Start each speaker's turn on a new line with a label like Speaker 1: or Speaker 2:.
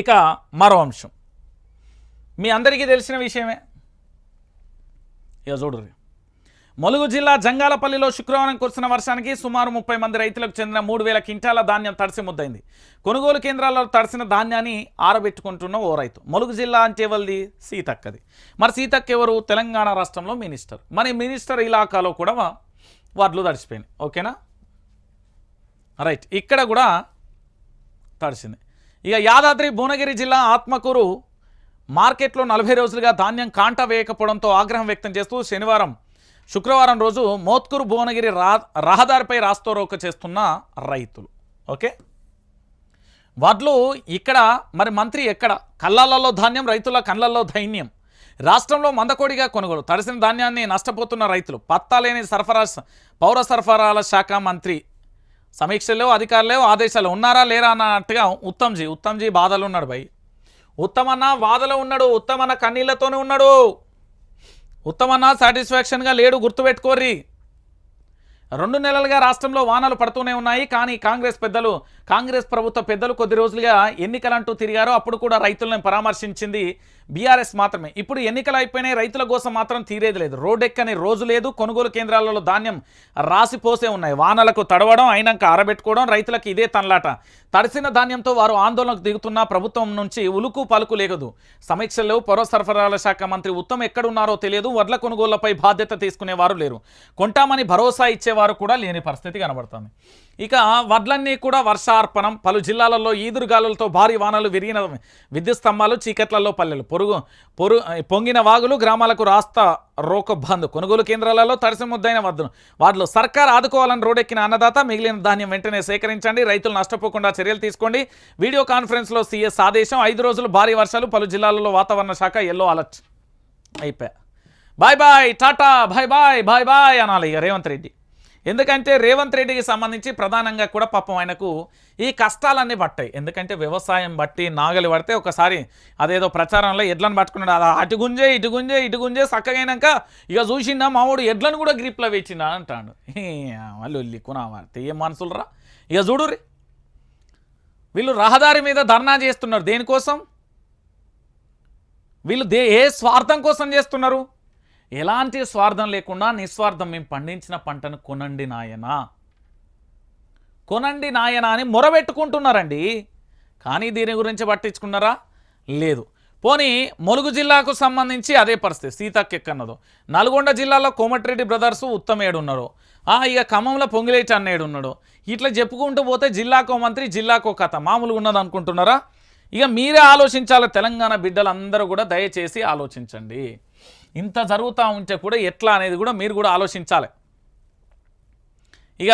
Speaker 1: ఇక మరో అంశం. మీ అందరికీ తెలిసిన విషయమే? ఇక చూడరు ములుగు జిల్లా జంగాలపల్లిలో శుక్రవారం కురిసిన వర్షానికి సుమారు ముప్పై మంది రైతులకు చెందిన మూడు వేల క్వింటాల ధాన్యం తడిసి ముద్దైంది. కొనుగోలు కేంద్రాల్లో తడిసిన ధాన్యాన్ని ఆరబెట్టుకుంటున్న ఓ రైతు. ములుగు జిల్లా అంటే వాళ్ళది సీతక్కది. మరి సీతక్క ఎవరు? తెలంగాణ రాష్ట్రంలో మినిస్టర్. మరి మినిస్టర్ ఇలాకాలో కూడా వడ్లు తడిసిపోయినాయి. ఓకేనా? రైట్. ఇక్కడ కూడా తడిసింది. ఇక యాదాద్రి భువనగిరి జిల్లా ఆత్మకూరు మార్కెట్లో నలభై రోజులుగా ధాన్యం కాంట వేయకపోవడంతో ఆగ్రహం వ్యక్తం చేస్తూ శనివారం శుక్రవారం రోజు మోత్కూరు భువనగిరి రహదారిపై రాస్తోరోక చేస్తున్న రైతులు. ఓకే? వడ్లు ఇక్కడ మరి మంత్రి ఎక్కడ? కళ్ళల్లో ధాన్యం రైతుల కళ్ళల్లో ధైన్యం. రాష్ట్రంలో మందకోడిగా కొనుగోలు తడిసిన ధాన్యాన్ని నష్టపోతున్న రైతులు పత్తా లేని సరఫరా పౌర సరఫరాల శాఖ మంత్రి సమీక్షలో అధికారులు ఆదేశాలు. ఉన్నారా లేరా అన్నట్టుగా ఉత్తమ్జీ ఉత్తమ్జీ బాధలు ఉన్నాడు భయ్. ఉత్తమన్న బాధలో ఉన్నాడు ఉత్తమన్న కన్నీళ్ళతోనే ఉన్నాడు. ఉత్తమన్న సాటిస్ఫాక్షన్గా లేడు గుర్తుపెట్టుకోర్రి. రెండు నెలలుగా రాష్ట్రంలో వానలు పడుతూనే ఉన్నాయి కానీ కాంగ్రెస్ పెద్దలు కాంగ్రెస్ ప్రభుత్వ పెద్దలు కొద్ది రోజులుగా ఎన్నికలంటూ తిరిగారు. అప్పుడు కూడా రైతులను పరామర్శించింది బీఆర్ఎస్ మాత్రమే. ఇప్పుడు ఎన్నికలు అయిపోయినాయి రైతుల కోసం మాత్రం తీరేది లేదు. రోడ్డెక్కని రోజు లేదు కొనుగోలు కేంద్రాలలో ధాన్యం రాసిపోసే ఉన్నాయి. వానలకు తడవడం అయినాక ఆరబెట్టుకోవడం రైతులకు ఇదే తనలాట. తడిసిన ధాన్యంతో వారు ఆందోళనకు దిగుతున్న ప్రభుత్వం నుంచి ఉలుకు పలుకు లేగదు. సమీక్షల్లో పౌర సరఫరాల శాఖ మంత్రి ఉత్తమ్ ఎక్కడున్నారో తెలియదు. వడ్ల కొనుగోళ్ళపై బాధ్యత తీసుకునేవారు లేరు. కొంటామని భరోసా ఇచ్చేవారు కూడా లేని పరిస్థితి కనబడుతుంది. ఇక వడ్లన్నీ కూడా వర్షార్పణం. పలు జిల్లాలలో ఈదురుగాలులతో భారీ వానలు విరిగిన విద్యుత్ స్తంభాలు చీకట్లలో పల్లెలు. పొరుగు పొరు పొంగిన వాగులు గ్రామాలకు రాస్తా రోక బంద్. కొనుగోలు కేంద్రాలలో తడిసి ముద్దైన వద్దును వాటిలో సర్కార్ ఆదుకోవాలని రోడెక్కిన అన్నదాత మిగిలిన ధాన్యం వెంటనే సేకరించండి. రైతులు నష్టపోకుండా చర్యలు తీసుకోండి. వీడియో కాన్ఫరెన్స్లో సీఎస్ ఆదేశం. ఐదు రోజులు భారీ వర్షాలు. పలు జిల్లాలలో వాతావరణ శాఖ ఎల్లో అలర్ట్ అయిపోయా. Bye bye tata bye bye bye bye అనాలి. రేవంత్ రెడ్డి. ఎందుకంటే రేవంత్ రెడ్డికి సంబంధించి ప్రధానంగా కూడా పాపం ఆయనకు ఈ కష్టాలన్నీ పట్టాయి. ఎందుకంటే వ్యవసాయం బట్టి నాగలి పడితే ఒకసారి అదేదో ప్రచారంలో ఎడ్లను పట్టుకున్నాడు. అలా అటు గుంజే ఇటు గుంజే ఇటు గుంజే చక్కగైనాక ఇక చూసిండా మామూడు ఎడ్లను కూడా గ్రిప్లో వేచిండా అంటాడు. వాళ్ళు లిక్కునావార్తే ఏం మనసులరా ఇక చూడురి వీళ్ళు రహదారి మీద ధర్నా చేస్తున్నారు దేనికోసం? వీళ్ళు దే ఏ స్వార్థం కోసం చేస్తున్నారు? ఎలాంటి స్వార్థం లేకుండా నిస్వార్థం మేము పండించిన పంటను కొనండి నాయనా. కొనండి నాయనా అని మొరబెట్టుకుంటున్నారండి. కానీ దీని గురించి పట్టించుకున్నారా? లేదు. పోనీ ములుగు జిల్లాకు సంబంధించి అదే పరిస్థితి. సీతక్క ఎక్కన్నదో. నల్గొండ జిల్లాలో కోమటిరెడ్డి బ్రదర్స్ ఉత్తమేడు ఉన్నారు ఆ, ఇక ఖమ్మంలో పొంగిలేటి అన్నేడు ఉన్నాడు ఇట్లా చెప్పుకుంటూ పోతే జిల్లాకో మంత్రి జిల్లాకో కథ. మామూలుగా ఉన్నది అనుకుంటున్నారా ఇక మీరే ఆలోచించాలి. తెలంగాణ బిడ్డలందరూ కూడా దయచేసి ఆలోచించండి. ఇంత జరుగుతూ ఉంటే కూడా ఎట్లా అనేది కూడా మీరు కూడా ఆలోచించాలి. ఇక